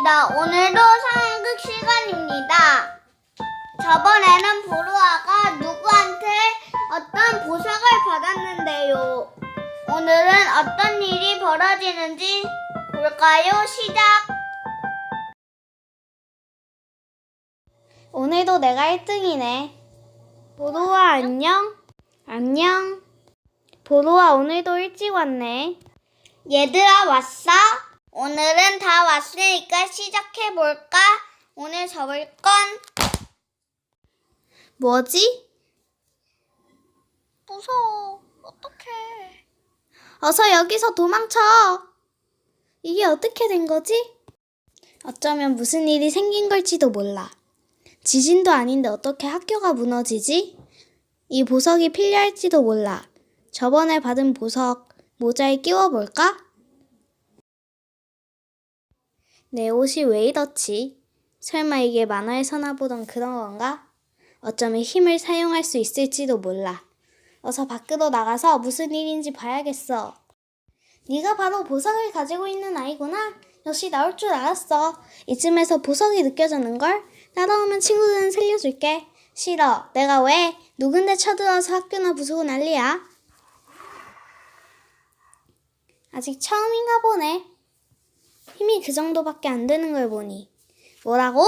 반갑습니다. 오늘도 상황극 시간입니다. 저번에는 보루아가 누구한테 어떤 보석을 받았는데요. 오늘은 어떤 일이 벌어지는지 볼까요? 시작! 오늘도 내가 1등이네. 보루아 안녕? 안녕. 보루아 오늘도 일찍 왔네. 얘들아 왔어? 오늘은 다 왔으니까 시작해 볼까? 오늘 접을 건 뭐지? 무서워. 어떡해. 어서 여기서 도망쳐. 이게 어떻게 된 거지? 어쩌면 무슨 일이 생긴 걸지도 몰라. 지진도 아닌데 어떻게 학교가 무너지지? 이 보석이 필요할지도 몰라. 저번에 받은 보석 모자에 끼워볼까? 내 옷이 왜 이렇지? 설마 이게 만화에서나 보던 그런 건가? 어쩌면 힘을 사용할 수 있을지도 몰라. 어서 밖으로 나가서 무슨 일인지 봐야겠어. 네가 바로 보석을 가지고 있는 아이구나. 역시 나올 줄 알았어. 이쯤에서 보석이 느껴지는걸? 따라오면 친구들은 살려줄게. 싫어. 내가 왜? 누군데 쳐들어서 학교나 부수고 난리야? 아직 처음인가 보네. 힘이 그 정도밖에 안 되는 걸 보니. 뭐라고?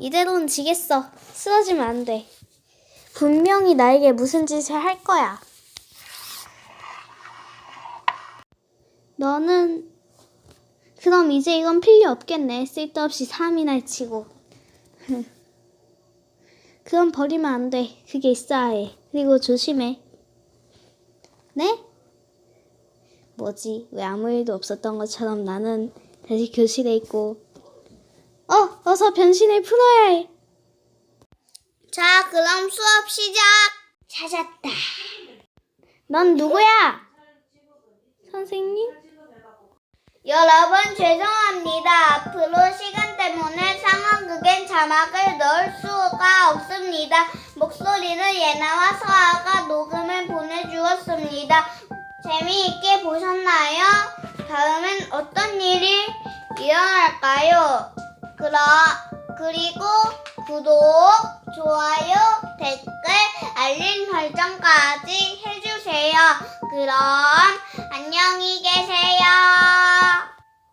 이대로는 지겠어. 쓰러지면 안 돼. 분명히 나에게 무슨 짓을 할 거야. 너는 그럼 이제 이건 필요 없겠네. 쓸데없이 3이나 치고. 그건 버리면 안 돼. 그게 있어야 해. 그리고 조심해. 네? 뭐지? 왜 아무 일도 없었던 것처럼 나는 다시 교실에 있고. 어, 어서 변신을 풀어야 해. 자, 그럼 수업 시작. 찾았다. 넌 누구야? 선생님? 여러분 죄송합니다. 앞으로 시간 때문에 상황극엔 자막을 넣을 수가 없습니다. 목소리는 예나와 서아가 녹음을 보내주었습니다. 재미있게 보셨나요? 다음엔 어떤 일이 일어날까요? 그럼 그리고 구독, 좋아요, 댓글, 알림 설정까지 해주세요. 그럼 안녕히 계세요.